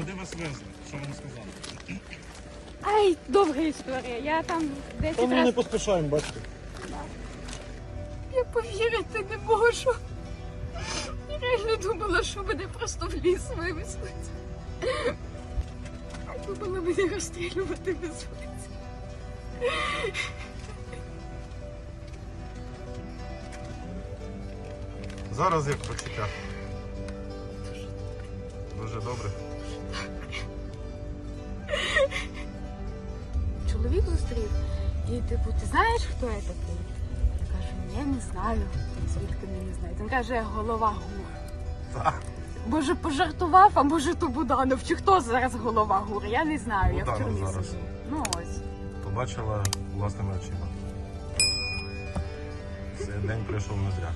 Куди вас везли? Що вам сказали? Ай, довга історія. Я там 10 Та ми не разів. поспішаємо, бачите. Я повірити не можу. Я реально думала, що мене просто в ліс вивезуть. Я думала, мене розстрілювати везуть. Зараз як почуття. Дуже добре. Чоловік зустрів. І типу, ти знаєш, хто я такий? Я кажу, я не знаю. Звідки мені знає? Він каже, голова гур. Так. Може пожартував, а може то Буданов. Чи хто зараз голова гур? Я не знаю. Я в Буданов тюрмі зараз. сиджу. Ну ось. Побачила власними очима. Цей день прийшов не зря.